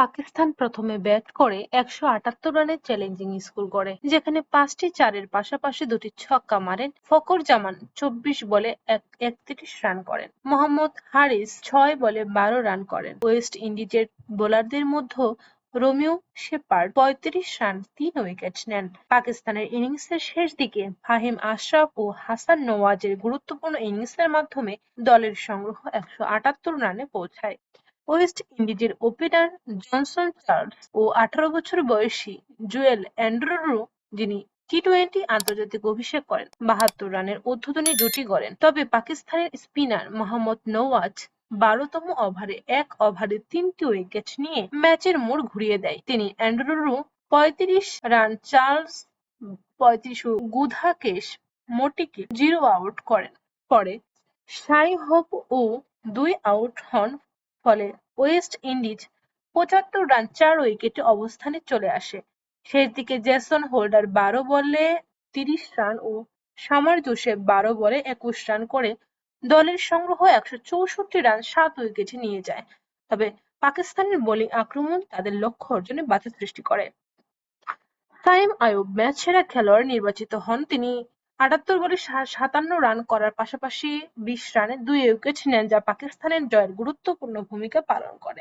পাকিস্তান প্রথমে ব্যাট করে একশো আটাত্তর রানের চ্যালেঞ্জিং স্কোর করে যেখানে পাঁচটি চারের পাশাপাশি দুটি ছক্কা মারেন ফকর জামান চব্বিশ বলে একত্রিশ রান করেন। মোহাম্মদ হারিস ছয় বলে বারো রান করেন। ওয়েস্ট ইন্ডিজের বোলারদের মধ্যে রোমিও শেপার্ড পঁয়ত্রিশ রান, তিন উইকেট নেন। পাকিস্তানের ইনিংসের শেষ দিকে ফাহিম আশরাফ ও হাসান নওয়াজের গুরুত্বপূর্ণ ইনিংসের মাধ্যমে দলের সংগ্রহ একশো আটাত্তর রানে পৌঁছায়। ওয়েস্ট ইন্ডিজের ওপেনার জনসন চার্লস ও আঠারো বছর বয়সী জুয়েল অ্যান্ড্রুরু, যিনি টি টোয়েন্টি আন্তর্জাতিক অভিষেক করেন, বাহাত্তর রানের উদ্বোধনী জুটি গড়েন। তবে পাকিস্তানের স্পিনার মোহাম্মদ নওয়াজ বারোতম ওভারে এক ওভারে তিনটি উইকেট নিয়ে ম্যাচের মোড় ঘুরিয়ে দেয়। তিনি অ্যান্ড্রুরু পঁয়ত্রিশ রান, চার্লস পঁয়ত্রিশ গুধাকেশ মোটিকে জিরো আউট করেন। পরে সাই হোপ ও দুই আউট হন ফলে ওয়েস্ট ইন্ডিজ পঁচাত্তর রান চার উইকেটে অবস্থানে চলে আসে। শেষ দিকে জেসন হোল্ডার বারো বলে তিরিশ রান ও সামার জোসেফ বারো বলে একুশ রান করে দলের সংগ্রহ একশো চৌষট্টি রান সাত উইকেটে নিয়ে যায়। তবে পাকিস্তানের বোলিং আক্রমণ তাদের লক্ষ্য অর্জনে বাধা সৃষ্টি করে। সাইম আয়ুব ম্যাচ সেরা খেলোয়াড় নির্বাচিত হন তিনি আটাত্তর বলে সাতান্ন রান করার পাশাপাশি বিশ রানে দুই উইকেট নেন যা পাকিস্তানের জয়ের গুরুত্বপূর্ণ ভূমিকা পালন করে।